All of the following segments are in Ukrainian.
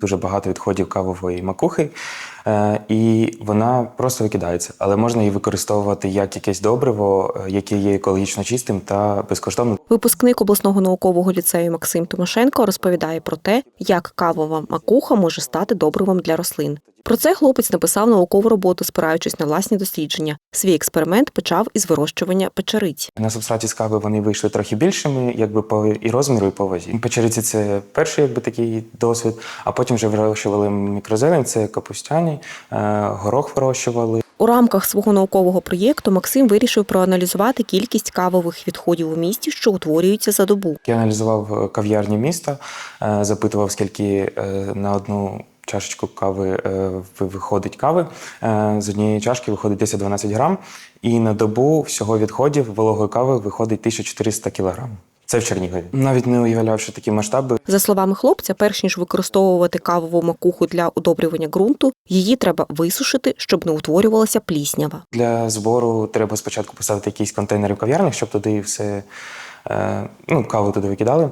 Дуже багато відходів кавової макухи, е, і вона просто викидається. Але можна її використовувати як якесь добриво, е, яке є екологічно чистим та безкоштовним. Випускник обласного наукового ліцею Максим Тимошенко розповідає про те, як кавова макуха може стати добривом для рослин. Про це хлопець написав наукову роботу, спираючись на власні дослідження. Свій експеримент почав із вирощування печериць. На субстраті з кави вони вийшли трохи більшими, якби по і розміру, і по вазі. Печериці це перший якби такий досвід, а потім вже вирощували мікрозелень, це капустяні, е, горох вирощували. У рамках свого наукового проєкту Максим вирішив проаналізувати кількість кавових відходів у місті, що утворюються за добу. Я аналізував е, кав'ярні міста, е, запитував, скільки на одну чашечку кави е, виходить кави. Е, З однієї чашки виходить 10-12 грам, і на добу всього відходів вологої кави виходить 1400 кілограм. Це в Чернігові. Навіть не уявляв, що такі масштаби. За словами хлопця, перш ніж використовувати кавову макуху для удобрювання ґрунту, її треба висушити, щоб не утворювалася пліснява. Для збору треба спочатку поставити якісь контейнери в кав'ярнях, щоб туди все е, ну, каву туди викидали.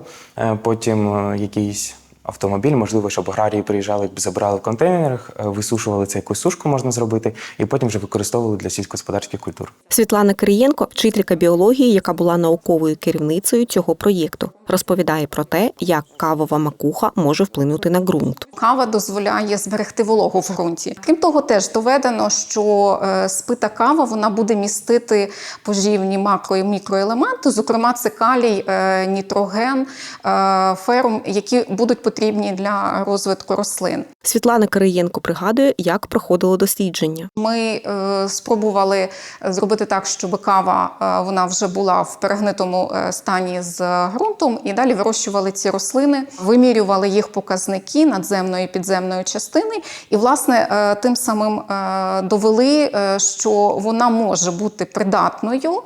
Потім якийсь автомобіль, можливо, щоб аграрії приїжджали, забирали в контейнерах, е, висушували це якусь сушку можна зробити, і потім вже використовували для сільськогосподарських культур. Світлана Кириєнко, вчителька біології, яка була науковою керівницею цього проєкту, розповідає про те, як кавова макуха може вплинути на ґрунт. Кава дозволяє зберегти вологу в ґрунті. Крім того, теж доведено, що е, спита кава вона буде містити поживні макро і мікроелементи, зокрема, це калій, е, нітроген, ферум, які будуть потрібні для розвитку рослин. Світлана Кириєнко пригадує, як проходило дослідження. Ми е, спробували зробити так, щоб кава е, вона вже була в перегнитому е, стані з ґрунтом, і далі вирощували ці рослини, вимірювали їх показники надземної і підземної частини, і власне тим самим довели, що вона може бути придатною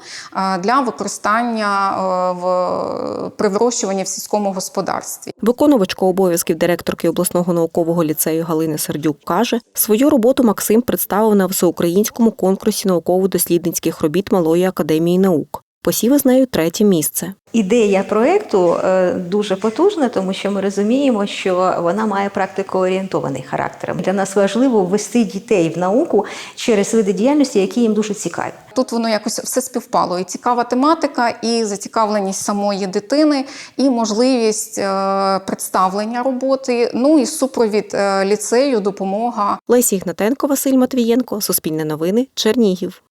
для використання в при вирощуванні в сільському господарстві. Виконувачка обов'язків директорки обласного наукового ліцею Галини Сердюк каже, свою роботу Максим представив на всеукраїнському конкурсі науково-дослідницьких робіт Малої академії наук. Посів з нею третє місце. Ідея проекту е, дуже потужна, тому що ми розуміємо, що вона має практикоорієнтований характер. Для нас важливо ввести дітей в науку через види діяльності, які їм дуже цікаві. Тут воно якось все співпало. І цікава тематика, і зацікавленість самої дитини, і можливість е, представлення роботи. Ну і супровід е, ліцею, допомога Лесі Ігнатенко, Василь Матвієнко, Суспільне новини, Чернігів.